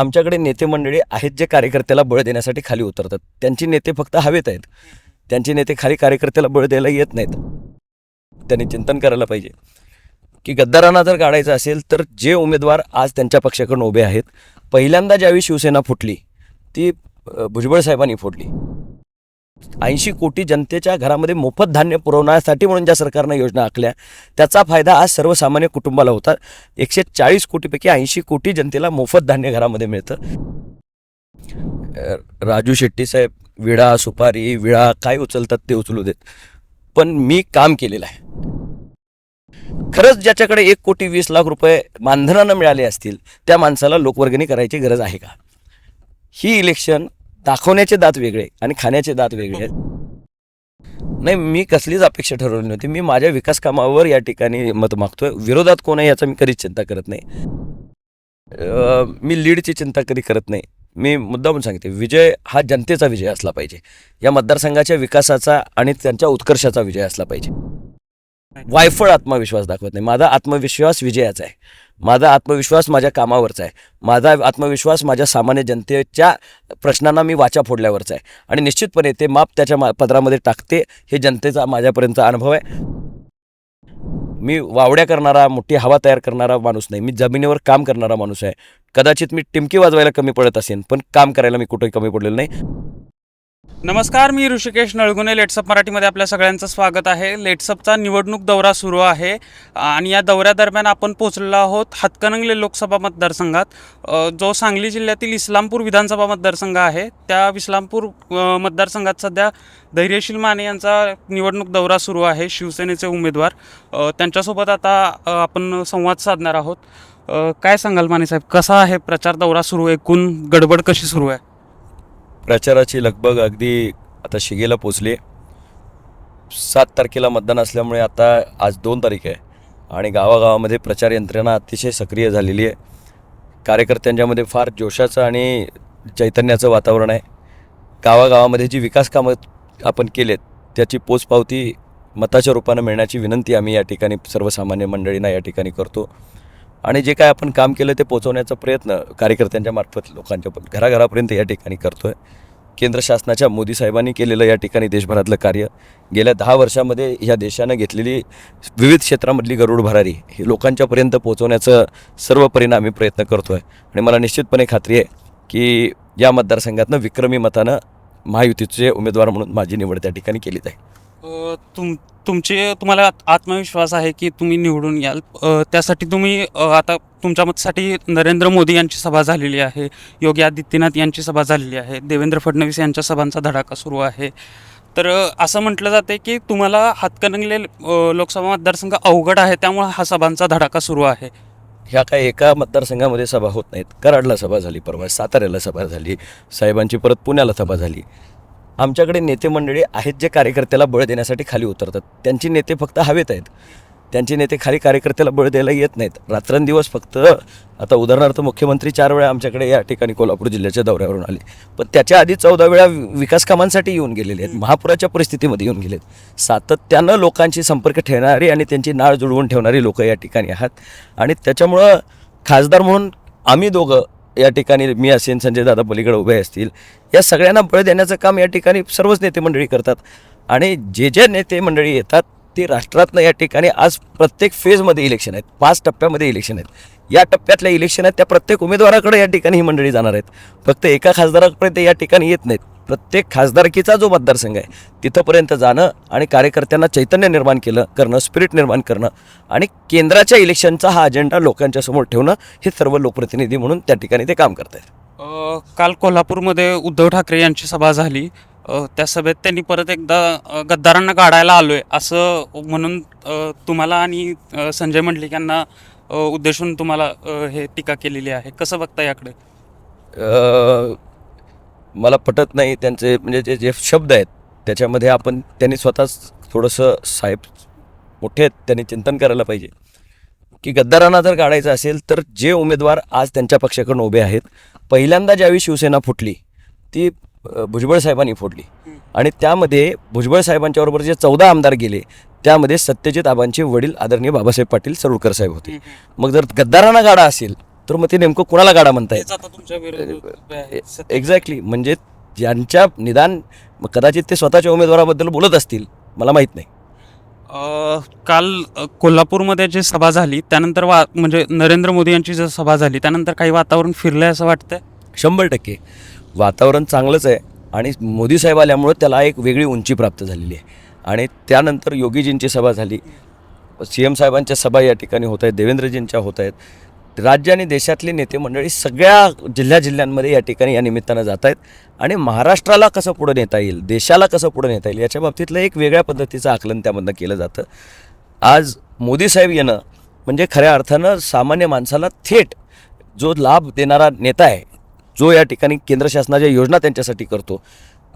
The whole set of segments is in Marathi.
आमच्याकडे नेते मंडळी आहेत जे कार्यकर्त्याला बळ देण्यासाठी खाली उतरतात. त्यांची नेते फक्त हवेत आहेत. त्यांचे नेते खाली कार्यकर्त्याला बळ द्यायला येत नाहीत. त्यांनी चिंतन करायला पाहिजे. की गद्दारांना जर काढायचं असेल तर जे उमेदवार आज त्यांच्या पक्षाकडून उभे आहेत पहिल्यांदा ज्यावेळी शिवसेना फुटली ती भुजबळ साहेबांनी फोडली ऐंशी कोटी जनतेच्या घरामध्ये मोफत धान्य पुरवण्यासाठी म्हणून ज्या सरकारनं योजना आखल्या त्याचा फायदा आज सर्वसामान्य कुटुंबाला होता एकशे चाळीस कोटीपैकी ऐंशी कोटी जनतेला मोफत धान्य घरामध्ये मिळतं. राजू शेट्टी साहेब विळा सुपारी विळा काय उचलतात ते उचलू देत. पण मी काम केलेलं आहे. खरंच ज्याच्याकडे एक कोटी वीस लाख रुपये मानधनानं मिळाले असतील त्या माणसाला लोकवर्गणी करायची गरज आहे का? ही इलेक्शन दाखवण्याचे दात वेगळे आणि खाण्याचे दात वेगळे आहेत. नाही मी कसलीच अपेक्षा ठरवली नव्हती. मी माझ्या विकास कामावर या ठिकाणी मत मागतोय. विरोधात कोण आहे याचा मी कधीच चिंता करत नाही. मी लीडची चिंता कधी करत नाही. मी मुद्दामून सांगते विजय हा जनतेचा विजय असला पाहिजे. या मतदारसंघाच्या विकासाचा आणि त्यांच्या उत्कर्षाचा विजय असला पाहिजे. वायफळ आत्मविश्वास दाखवत नाही. माझा आत्मविश्वास विजयाचा आहे. माझा आत्मविश्वास माझ्या कामावरचा आहे. माझा आत्मविश्वास माझ्या सामान्य जनतेच्या प्रश्नांना मी वाचा फोडल्यावरचा आहे. आणि निश्चितपणे ते माप त्याच्या मा पदरामध्ये टाकते हे जनतेचा माझ्यापर्यंतचा अनुभव आहे. मी वावड्या करणारा मोठी हवा तयार करणारा माणूस नाही. मी जमिनीवर काम करणारा माणूस आहे. कदाचित मी टिमकी वाजवायला कमी पडत असेन पण काम करायला मी कुठेही कमी पडलेलं नाही. नमस्कार मी ऋषिकेश नळगुणे. लेट्सअप मराठीमध्ये आपल्या सगळ्यांचं स्वागत आहे. लेट्सअपचा निवडणूक दौरा सुरू आहे आणि या दौऱ्यादरम्यान आपण पोहोचलेलो आहोत हातकणंगले लोकसभा मतदारसंघात. जो सांगली जिल्ह्यातील इस्लामपूर विधानसभा मतदारसंघ आहे त्या इस्लामपूर मतदारसंघात सध्या धैर्यशील माने यांचा निवडणूक दौरा सुरू आहे शिवसेनेचे उमेदवार. त्यांच्यासोबत आता आपण संवाद साधणार आहोत. काय सांगाल माने साहेब? कसा आहे प्रचार दौरा सुरू? एकूण गडबड कशी सुरू आहे? प्रचाराची लगबग अगदी आता शिगेला पोचली. सात तारखेला मतदान असल्यामुळे आता आज दोन तारीख आहे आणि गावागावामध्ये प्रचार यंत्रणा अतिशय सक्रिय झालेली आहे. कार्यकर्त्यांच्यामध्ये फार जोशाचं आणि चैतन्याचं वातावरण आहे. गावागावामध्ये जी विकास कामं आपण केलेत त्याची पोचपावती मताच्या रूपानं मिळण्याची विनंती आम्ही या ठिकाणी सर्वसामान्य मंडळींना या ठिकाणी करतो. आणि जे काय आपण काम केलं ते पोचवण्याचा प्रयत्न कार्यकर्त्यांच्या मार्फत लोकांच्या घराघरापर्यंत या ठिकाणी करतो आहे केंद्र शासनाच्या मोदी साहेबांनी केलेलं या ठिकाणी देशभरातलं कार्य गेल्या दहा वर्षामध्ये ह्या देशानं घेतलेली विविध क्षेत्रामधली गरुड भरारी ही लोकांच्यापर्यंत पोहोचवण्याचं सर्व परिणामी प्रयत्न करतो आहे आणि मला निश्चितपणे खात्री आहे की या मतदारसंघातनं विक्रमी मतानं महायुतीचे उमेदवार म्हणून माझी निवड त्या ठिकाणी केली जाईल. अ, तुम तुमचे तुम्हाला आत- आत्मविश्वास आहे की तुम्ही निवडून याल. अ, त्यासाठी तुम्ही अ, आता तुमच्या मतासाठी नरेंद्र मोदी यांची सभा झालेली आहे. योगी आदित्यनाथ यांची सभा झालेली आहे. देवेंद्र फडणवीस यांच्या सभांचा धडाका सुरू आहे. तर अ, असं म्हटलं जाते की तुम्हाला हातकणंगले अ, लोकसभा मतदारसंघ अवघड आहे त्यामुळे हा सभांचा धडाका सुरू आहे. ह्या काय एका मतदारसंघामध्ये सभा होत नाहीत. कराडला सभा झाली परवा साताऱ्याला सभा झाली साहेबांची परत पुण्याला सभा झाली. आमच्याकडे नेते मंडळी आहेत जे कार्यकर्त्याला बळ देण्यासाठी खाली उतरतात. त्यांची नेते फक्त हवेत आहेत. त्यांचे नेते खाली कार्यकर्त्याला बळ द्यायला येत नाहीत. रात्रंदिवस फक्त आता उदाहरणार्थ मुख्यमंत्री चार वेळा आमच्याकडे या ठिकाणी कोल्हापूर जिल्ह्याच्या दौऱ्यावरून आले. पण त्याच्या आधी चौदा वेळा विकास कामांसाठी येऊन गेलेले आहेत. महापुराच्या परिस्थितीमध्ये येऊन गेलेत. सातत्यानं लोकांशी संपर्क ठेवणारी आणि त्यांची नाळ जुळवून ठेवणारी लोकं या ठिकाणी आहात. आणि त्याच्यामुळं खासदार म्हणून आम्ही दोघं या ठिकाणी मी असेन संजय दादा पलीकडे उभे असतील या सगळ्यांना बळ देण्याचं काम या ठिकाणी सर्वच नेते मंडळी करतात. आणि जे जे नेते मंडळी येतात ते राष्ट्रातनं या ठिकाणी आज प्रत्येक फेजमध्ये इलेक्शन आहेत. पाच टप्प्यामध्ये इलेक्शन आहेत. या टप्प्यातल्या इलेक्शन आहेत त्या प्रत्येक उमेदवाराकडे या ठिकाणी ही मंडळी जाणार आहेत. फक्त एका खासदारापर्यंत या ठिकाणी येत नाहीत. प्रत्येक खासदारकीचा जो मतदारसंघ आहे तिथंपर्यंत जाणं आणि कार्यकर्त्यांना चैतन्य निर्माण केलं करणं स्पिरिट निर्माण करणं आणि केंद्राच्या इलेक्शनचा हा अजेंडा लोकांच्या समोर ठेवणं हे सर्व लोकप्रतिनिधी म्हणून त्या ठिकाणी ते काम करत आहेत काल कोल्हापूरमध्ये उद्धव ठाकरे यांची सभा झाली. त्या सभेत त्यांनी परत एकदा गद्दारांना काढायला आलोय असं म्हणून तुम्हाला आणि संजय मंडलिक यांना उद्देशून तुम्हाला हे टीका केलेली आहे. कसं बघता याकडे? मला पटत नाही त्यांचे म्हणजे जे जे शब्द आहेत त्याच्यामध्ये आपण त्यांनी स्वतःच थोडंसं साहेब मोठे आहेत त्यांनी चिंतन करायला पाहिजे. की गद्दारांना जर काढायचं असेल तर जे उमेदवार आज त्यांच्या पक्षाकडून उभे आहेत पहिल्यांदा ज्यावेळी शिवसेना फुटली ती भुजबळ साहेबांनी फोडली आणि त्यामध्ये भुजबळ साहेबांच्याबरोबर जे चौदा आमदार गेले त्यामध्ये सत्यजित आबांचे वडील आदरणीय बाबासाहेब पाटील सरुळकर साहेब होते. मग जर गद्दारांना गाडा असेल तर मग ते नेमकं कुणाला गाडा म्हणता येत आता तुमच्या विरोधात एक्झॅक्टली म्हणजे ज्यांच्या निदान कदाचित ते स्वतःच्या उमेदवाराबद्दल बोलत असतील मला माहीत नाही. काल कोल्हापूरमध्ये जी सभा झाली त्यानंतर वा म्हणजे नरेंद्र मोदी यांची जर सभा झाली त्यानंतर काही वातावरण फिरलंय असं वाटतंय? शंभर टक्के. वातावरण चांगलंच आहे आणि मोदी साहेब आल्यामुळं त्याला एक वेगळी उंची प्राप्त झालेली आहे. आणि त्यानंतर योगीजींची सभा झाली. सी एम साहेबांच्या सभा या ठिकाणी होत आहेत देवेंद्रजींच्या होत आहेत. राज्य आणि देशातली नेते मंडळी सगळ्या जिल्ह्या जिल्ह्यांमध्ये या ठिकाणी या निमित्तानं जात आहेत. आणि महाराष्ट्राला कसं पुढं नेता येईल देशाला कसं पुढं नेता येईल याच्या बाबतीतलं एक वेगळ्या पद्धतीचं आकलन त्यामधनं केलं जातं. आज मोदी साहेब येणं म्हणजे खऱ्या अर्थानं सामान्य माणसाला थेट जो लाभ देणारा नेता आहे जो या ठिकाणी केंद्र शासनाच्या योजना त्यांच्यासाठी करतो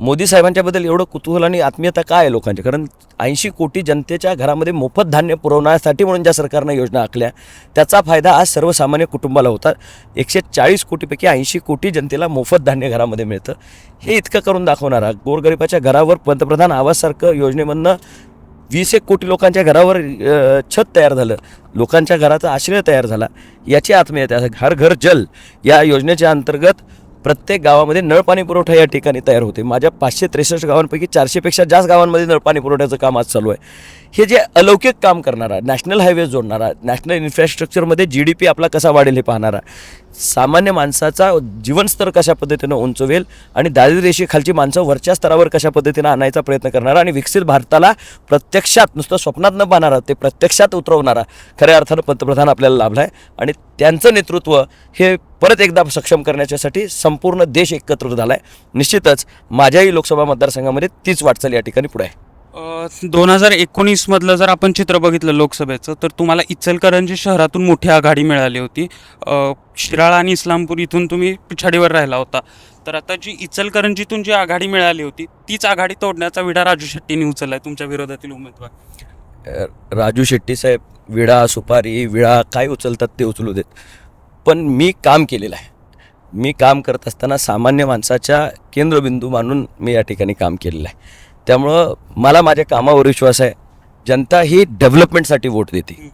मोदी साहेबांच्याबद्दल एवढं कुतूहल आणि आत्मीयता काय आहे लोकांची कारण ऐंशी कोटी जनतेच्या घरामध्ये मोफत धान्य पुरवण्यासाठी म्हणून ज्या सरकारनं योजना आखल्या त्याचा फायदा आज सर्वसामान्य कुटुंबाला होता. एकशे चाळीस कोटीपैकी ऐंशी कोटी जनतेला मोफत धान्य घरामध्ये मिळतं. हे इतकं करून दाखवणारा गोरगरिबाच्या घरावर पंतप्रधान आवाजसारखं योजनेमधनं वीस एक कोटी लोकांच्या घरावर छत तयार झालं. लोकांच्या घराचा आश्रय तयार झाला. याची आत्मीयता आहे. हर घर जल या योजनेच्या अंतर्गत प्रत्येक गावामध्ये नळपाणी पुरवठा या ठिकाणी तयार होते माझ्या पाचशे त्रेसष्ट गावांपैकी चारशेपेक्षा जास्त गावांमध्ये नळपाणी पुरवठ्याचं काम आज चालू आहे. हे जे अलौकिक काम करणारा नॅशनल हायवे जोडणारा नॅशनल इन्फ्रास्ट्रक्चरमध्ये जी डी पी आपला कसा वाढेल हे पाहणारा सामान्य माणसाचा जीवनस्तर कशा पद्धतीनं उंचवेल आणि दारिद्र्यरेषेखालची माणसं वरच्या स्तरावर कशा पद्धतीनं आणायचा प्रयत्न करणारा आणि विकसित भारताला प्रत्यक्षात नुसतं स्वप्नात न पाहणारा ते प्रत्यक्षात उतरवणारा खऱ्या अर्थानं पंतप्रधान आपल्याला लाभला आहे आणि त्यांचं नेतृत्व हे परत एकदा सक्षम करण्याच्यासाठी संपूर्ण देश एकत्र झाला आहे निश्चितच माझ्याही लोकसभा मतदारसंघामध्ये तीच वाटचाल या ठिकाणी पुढे आहे. दोन हजार एकोणीसमधलं जर आपण चित्र बघितलं लोकसभेचं तर तुम्हाला इचलकरंजी शहरातून मोठी आघाडी मिळाली होती. शिराळा आणि इस्लामपूर इथून तुम्ही पिछाडीवर राहिला होता. तर आता जी इचलकरंजीतून जी आघाडी मिळाली होती तीच आघाडी तोडण्याचा विडा राजू शेट्टींनी आहे तुमच्या विरोधातील उमेदवार. राजू शेट्टी साहेब विडा सुपारी विळा काय उचलतात ते उचलू देत. पण मी काम केलेलं आहे. मी काम करत असताना सामान्य माणसाच्या केंद्रबिंदू मानून मी या ठिकाणी काम केलेलं आहे. त्यामुळं मला माझ्या कामावर विश्वास आहे. जनता ही डेव्हलपमेंटसाठी वोट देते.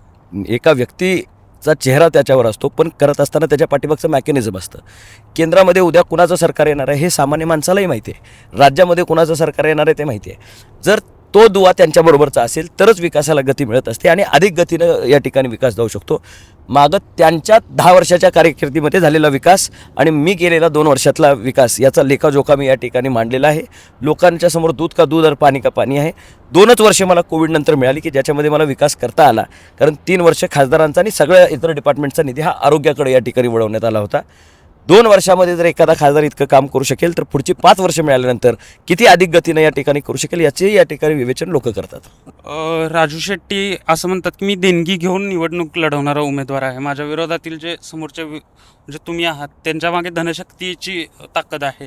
एका व्यक्तीचा चेहरा त्याच्यावर असतो पण करत असताना त्याच्या पाठीमागचं मॅकॅनिझम असतं. केंद्रामध्ये उद्या कुणाचं सरकार येणार आहे हे सामान्य माणसालाही माहिती आहे. राज्यामध्ये कुणाचं सरकार येणार आहे ते माहिती आहे. जर तो दुवा त्यांच्याबरोबरचा असेल तरच विकासाला गती मिळत असते आणि अधिक गतीनं या ठिकाणी विकास जाऊ शकतो. मागं त्यांच्या दहा वर्षाच्या कारकिर्दीमध्ये झालेला विकास आणि मी केलेला दोन वर्षातला विकास याचा लेखाजोखा मी या ठिकाणी मांडलेला आहे. लोकांच्या समोर दूध का दूध आणि पाणी का पाणी आहे. दोनच वर्षे मला कोविडनंतर मिळाली की ज्याच्यामध्ये मला विकास करता आला. कारण तीन वर्ष खासदारांचा आणि सगळ्या इतर डिपार्टमेंटचा निधी हा आरोग्याकडे या ठिकाणी वळवण्यात आला होता. दोन वर्षामध्ये जर एखादा खासदार इतकं काम करू शकेल तर पुढची पाच वर्ष मिळाल्यानंतर किती अधिक गतीनं या ठिकाणी करू शकेल याचे या ठिकाणी विवेचन लोक करतात. राजू शेट्टी असं म्हणतात की मी देणगी घेऊन निवडणूक लढवणारा उमेदवार आहे. माझ्या विरोधातील जे समोरचे वि- म्हणजे तुम्ही आहात त्यांच्या मागे धनशक्तीची ताकद आहे.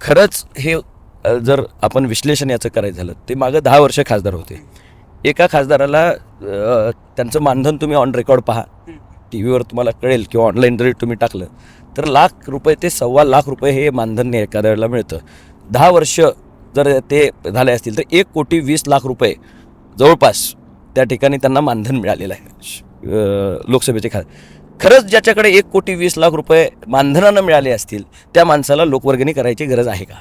खरंच हे जर आपण विश्लेषण याचं करायचं झालं ते मागं दहा वर्ष खासदार होते. एका खासदाराला त्यांचं मानधन तुम्ही ऑन रेकॉर्ड पहा. टी व्हीवर तुम्हाला कळेल किंवा ऑनलाईन जरी तुम्ही टाकलं तर लाख रुपये ते सव्वा लाख रुपये हे मानधन एखाद्याला मिळतं. दहा वर्ष जर ते झाले असतील तर एक कोटी वीस लाख रुपये जवळपास त्या ठिकाणी त्यांना मानधन मिळालेलं आहे. लोकसभेचे खा खरंच ज्याच्याकडे एक कोटी वीस लाख रुपये मानधनानं मिळाले असतील त्या माणसाला लोकवर्गणी करायची गरज आहे का?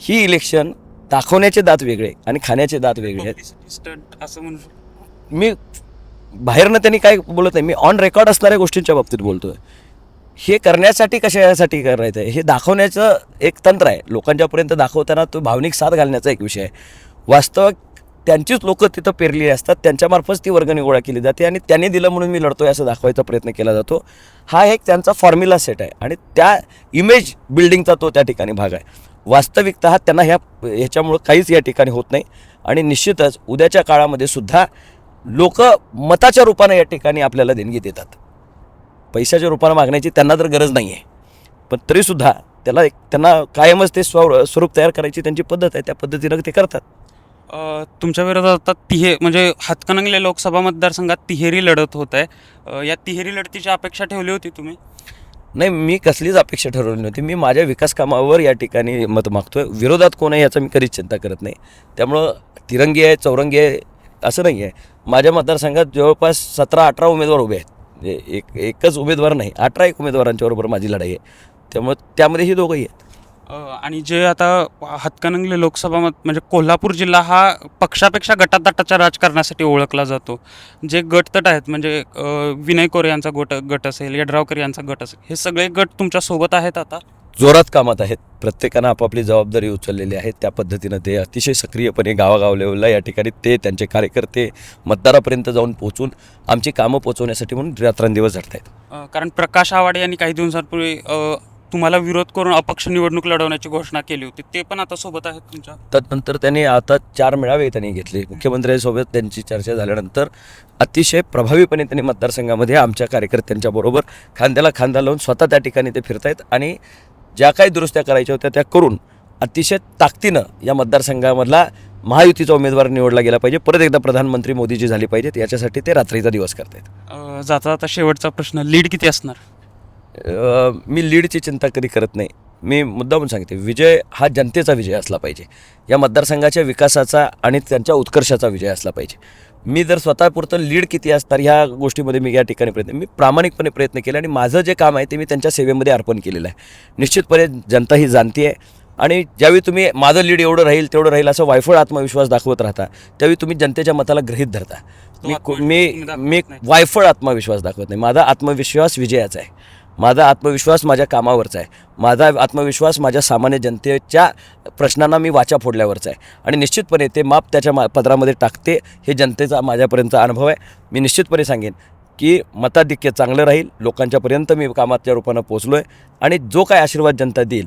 ही इलेक्शन दाखवण्याचे दात वेगळे आणि खाण्याचे दात वेगळे असं म्हणू शकतो. मी बाहेरनं त्यांनी काय बोलत नाही. मी ऑन रेकॉर्ड असणाऱ्या गोष्टींच्या बाबतीत बोलतोय. हे करण्यासाठी कशासाठी करायचं आहे हे दाखवण्याचं एक तंत्र आहे. लोकांच्यापर्यंत दाखवताना तो भावनिक साथ घालण्याचा एक विषय आहे. वास्तव त्यांचीच लोकं तिथं पेरलेली असतात. त्यांच्यामार्फत ती वर्गणी गोळा केली जाते आणि त्यांनी दिलं म्हणून मी लढतोय असं दाखवायचा प्रयत्न केला जातो. हा एक त्यांचा फॉर्म्युला सेट आहे आणि त्या इमेज बिल्डिंगचा तो त्या ठिकाणी भाग आहे. वास्तविकतः त्यांना ह्या ह्याच्यामुळं काहीच या ठिकाणी होत नाही. आणि निश्चितच उद्याच्या काळामध्ये सुद्धा लोक मताच्या रूपानं या ठिकाणी आपल्याला देणगी देतात. पैशाच्या रूपानं मागण्याची त्यांना तर गरज नाही आहे पण तरीसुद्धा त्याला एक त्यांना कायमच ते स्व स्वरूप तयार करायची त्यांची पद्धत आहे त्या पद्धतीनं ते करतात. तुमच्या विरोधात आता तिहे म्हणजे हातकणंगले लोकसभा मतदारसंघात तिहेरी लढत होत आहे. या तिहेरी लढतीची अपेक्षा ठेवली होती तुम्ही? नाही मी कसलीच अपेक्षा ठरवली नव्हती. मी माझ्या विकास कामावर या ठिकाणी मत मागतोय. विरोधात कोण आहे याचा मी कधीच चिंता करत नाही. त्यामुळं तिरंगी आहे चौरंगी आहे असं नाही आहे माझ्या मतदारसंघात जवळपास सतरा अठरा उमेदवार उभे आहेत. म्हणजे एक एकच उमेदवार नाही अठरा एक उमेदवारांच्या बरोबर माझी लढाई आहे. त्यामुळे त्यामध्ये ही दोघंही आहेत. आणि जे आता हातकणंगले लोकसभा मत म्हणजे कोल्हापूर जिल्हा हा पक्षापेक्षा गटातटाच्या राजकारणासाठी ओळखला जातो. जे गटतट आहेत म्हणजे विनय कोरे यांचा गट गट असेल यड्रावकर यांचा गट असेल हे सगळे गट तुमच्यासोबत आहेत आता? जोरात कामात आहेत. प्रत्येकानं आपापली जबाबदारी उचललेली आहे. त्या पद्धतीनं ते अतिशय सक्रियपणे गावागाव लेवलला या ठिकाणी ते त्यांचे कार्यकर्ते मतदारापर्यंत जाऊन पोहोचून आमची कामं पोचवण्यासाठी म्हणून रात्रंदिवस झटत आहेत कारण प्रकाश आवाडे यांनी काही दिवसांपूर्वी तुम्हाला विरोध करून अपक्ष निवडणूक लढवण्याची घोषणा केली होती. ते पण आता सोबत आहेत तुमच्या? त्यानंतर त्यांनी आता चार मेळावे त्यांनी घेतले. मुख्यमंत्र्यांसोबत त्यांची चर्चा झाल्यानंतर अतिशय प्रभावीपणे त्यांनी मतदारसंघामधे आमच्या कार्यकर्त्यांच्या बरोबर खांद्याला खांदा लावून स्वतः त्या ठिकाणी ते फिरतायत आणि ज्या काही दुरुस्त्या करायच्या होत्या त्या करून अतिशय ताकदीनं या मतदारसंघामधला महायुतीचा उमेदवार निवडला गेला पाहिजे. परत एकदा प्रधानमंत्री मोदीजी झाली पाहिजेत. याच्यासाठी ते रात्रीचा दिवस करतायत. अ, जाता जाता शेवटचा प्रश्न लीड किती असणार? मी लीडची चिंता कधी करत नाही. मी मुद्दामून सांगते विजय हा जनतेचा विजय असला पाहिजे. या मतदारसंघाच्या विकासाचा आणि त्यांच्या उत्कर्षाचा विजय असला पाहिजे. मी जर स्वतःपुरतं लीड किती असणार ह्या गोष्टीमध्ये मी या ठिकाणी प्रयत्न मी प्रामाणिकपणे प्रयत्न केले आणि माझं जे काम आहे ते मी त्यांच्या सेवेमध्ये अर्पण केलेलं आहे. निश्चितपणे जनता ही जाणती आहे. आणि ज्यावेळी तुम्ही माझं लीड एवढं राहील तेवढं राहील असं वायफळ आत्मविश्वास दाखवत राहता त्यावेळी तुम्ही जनतेच्या मताला गृहीत धरता. मी मी मी. वायफळ आत्मविश्वास दाखवत नाही. माझा आत्मविश्वास विजयाचा आहे. माझा आत्मविश्वास माझ्या कामावरचा आहे. माझा आत्मविश्वास माझ्या सामान्य जनतेच्या प्रश्नांना मी वाचा फोडल्यावरचा आहे. आणि निश्चितपणे ते माप त्याच्या मा पदरामध्ये टाकते हे जनतेचा माझ्यापर्यंतचा अनुभव आहे. मी निश्चितपणे सांगेन की मताधिक्य चांगलं राहील लोकांच्यापर्यंत मी कामाच्या रूपानं पोचलो आहे आणि जो काय आशीर्वाद जनता देईल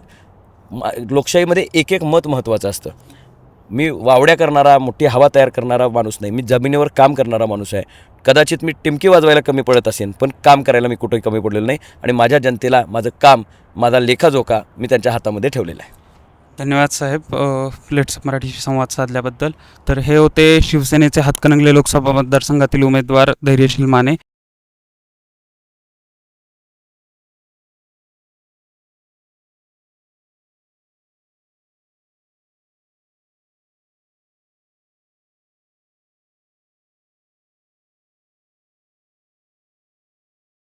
मा- लोकशाहीमध्ये एक एक मत महत्त्वाचं असतं. मी वावड्या करणारा मोठी हवा तयार करणारा माणूस नाही. मी जमिनीवर काम करणारा माणूस आहे. कदाचित मी टिमकी वाजवायला कमी पडत असेन पण काम करायला मी कुठेही कमी पडलेलं नाही आणि माझ्या जनतेला माझं काम माझा लेखाजोखा मी त्यांच्या हातामध्ये ठेवलेला आहे. धन्यवाद साहेब. लेट्स मराठीशी संवाद साधल्याबद्दल. तर हे होते शिवसेनेचे हातकणंगले लोकसभा मतदारसंघातील उमेदवार धैर्यशील माने.